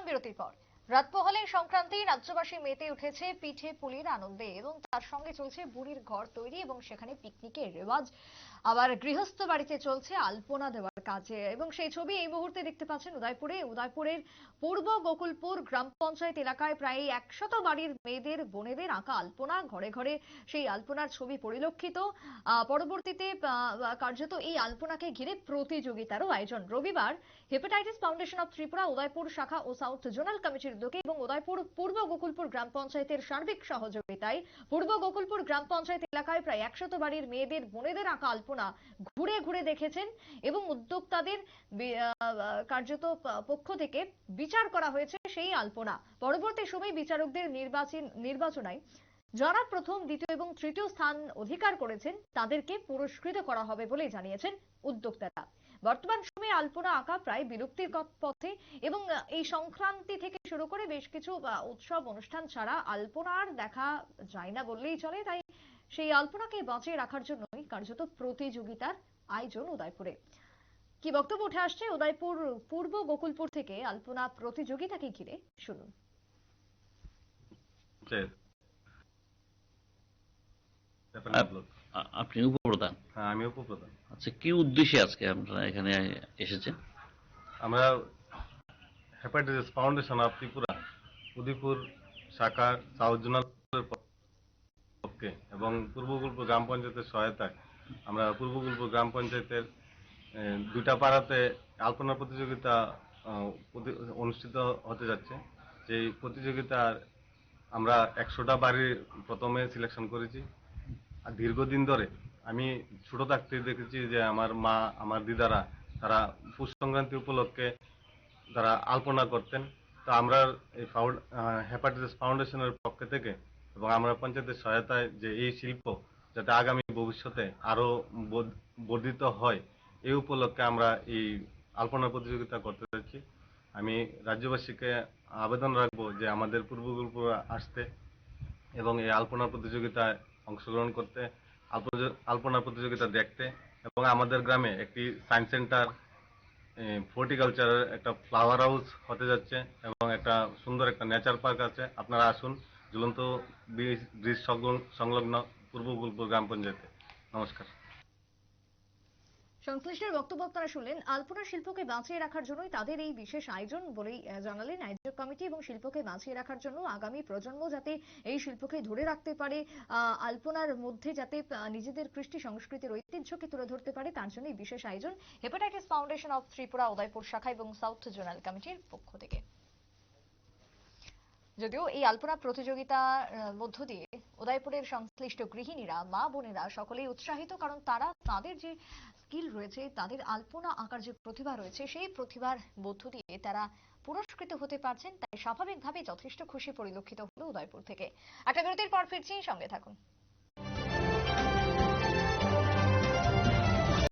বিরতির পর। রাত সংক্রান্তি রাজ্যবাসী মেতে উঠেছে, পিঠে পুলির আনন্দে এবং তার সঙ্গে চলছে বুড়ির ঘর তৈরি এবং সেখানে পিকনিকের রেওয়াজ। আবার গৃহস্থ বাড়িতে চলছে আলপনা দেওয়ার কাজে এবং সেই ছবি এই মুহূর্তে দেখতে পাচ্ছেন উদয়পুরে। উদয়পুরের পূর্ব গোকুলপুর গ্রাম পঞ্চায়েত এলাকায় প্রায় একশত বাড়ির মেয়েদের, বোনেদের আঁকা আলপনা। ঘরে ঘরে সেই আলপনার ছবি পরিলক্ষিত। পরবর্তীতে কার্যত এই আলপনাকে ঘিরে প্রতিযোগিতারও আয়োজন। রবিবার hepatitis foundation of Tripura, Udaipur শাখা ও সাউথ জোনাল কমিটির উদ্যোগে এবং উদয়পুর, পূর্ব গোকুলপুর গ্রাম পঞ্চায়েতের সার্বিক সহযোগিতায় পূর্ব গোকুলপুর গ্রাম পঞ্চায়েত এলাকায় প্রায় একশত বাড়ির মেয়েদের, বোনেদের আঁকা আলপনা ঘুরে ঘুরে দেখেছেন এবং উদ্যোক্তাদের কার্যত পক্ষ থেকে বিচার করা হয়েছে সেই আলপনা। পরবর্তী সময়ে বিচারকদের নির্বাচন, নির্বাচনায় যারা প্রথম, দ্বিতীয় এবং তৃতীয় স্থান অধিকার করেছেন, তাদেরকে পুরস্কৃত করা হবে বলে জানিয়েছেন উদ্যোক্তারা। বর্তমান সময়ে আলপনা আঁকা প্রায় বিলুপ্তির পথে এবং এই সংক্রান্তি থেকে শুরু করে বেশ কিছু উৎসব অনুষ্ঠান ছাড়া আলপনা আর দেখা যায় না বললেই চলে। তাই সেই আলপনাকে বাঁচিয়ে রাখার জন্যই কার্যত প্রতিযোগিতার আয়োজন উদয়পুরে। কি বক্তব্য উঠে আসছে? উদয়পুর পূর্ব গোকুলপুর থেকে আলপনা প্রতিযোগিতাকে ঘিরে। শুনুন। আপ- আ- আপনি উপপ্রধান? হ্যাঁ আমি উপপ্রধান। আচ্ছা কি উদ্দেশ্যে আজকে আপনারা এখানে এসেছেন? আমরা hepatitis foundation of Tripura Udaipur শাখা সাউথ জোনালের পক্ষে এবং পূর্বগুলপুর গ্রাম পঞ্চায়েতের সহায়তায় আমরা পূর্বগুলপুর গ্রাম পঞ্চায়েতের দুইটা পাড়াতে আলপনা প্রতিযোগিতা অনুষ্ঠিত হতে যাচ্ছে। সেই প্রতিযোগিতার আমরা একশোটা বাড়ির প্রথমে সিলেকশন করেছি। আর দীর্ঘদিন ধরে আমি ছোট থাকতে দেখেছি যে আমার মা, আমার দিদারা তারা পুষ সংক্রান্তি উপলক্ষে তারা আলপনা করতেন। তো আমরা এই হেপাটাইটিস ফাউন্ডেশনের পক্ষ থেকে এবং আমরা পঞ্চায়েতের সহায়তায় যে এই শিল্প যাতে আগামী ভবিষ্যতে আরও বর্ধিত হয়, এই উপলক্ষে আমরা এই আলপনা প্রতিযোগিতা করতে যাচ্ছি। আমি রাজ্যবাসীকে আবেদন রাখব যে আমাদের পূর্বগুলপুর আসতে এবং এই আলপনা প্রতিযোগিতায় অংশগ্রহণ করতে আলপ- আলপনা প্রতিযোগিতা দেখতে এবং আমাদের গ্রামে একটি সায়েন্স সেন্টার ফর্টিকালচারের একটা ফ্লাওয়ার হাউস হতে যাচ্ছে এবং একটা সুন্দর একটা নেচার পার্ক আছে। আপনারা আসুন, ঝুলন্ত ব্রিজ সংলগ্ন পূর্ব গুলপুর গ্রাম পঞ্চায়েতে। নমস্কার। সংশ্লিষ্টের বক্তব্য আপনারা শুনলেন। আলপনা শিল্পকে বাঁচিয়ে রাখার জন্যই তাদের এই বিশেষ আয়োজন বলেই জানালেন আয়োজক কমিটি এবং শিল্পকে বাঁচিয়ে রাখার জন্য আগামী প্রজন্ম যাতে এই শিল্পকে ধরে রাখতে পারে আলপনার মধ্যে যাতে নিজেদের কৃষ্টি সংস্কৃতির ঐতিহ্যকে তুলে ধরতে পারে, তার জন্য এই বিশেষ আয়োজন hepatitis foundation of Tripura Udaipur শাখা এবং সাউথ জোনাল কমিটির পক্ষ থেকে। যদিও এই আলপনা প্রতিযোগিতার মধ্য দিয়ে উদয়পুরের সংশ্লিষ্ট গৃহিণীরা, মা বোনেরা সকলেই উৎসাহিত কারণ তারা তাদের যে স্কিল রয়েছে, তাদের আলপনা আঁকার যে প্রতিভা রয়েছে, সেই প্রতিভার মধ্য দিয়ে তারা পুরস্কৃত হতে পারছেন। তাই স্বাভাবিকভাবে যথেষ্ট খুশি পরিলক্ষিত হলো উদয়পুর থেকে। একটা বিরতির পর ফিরছি, সঙ্গে থাকুন।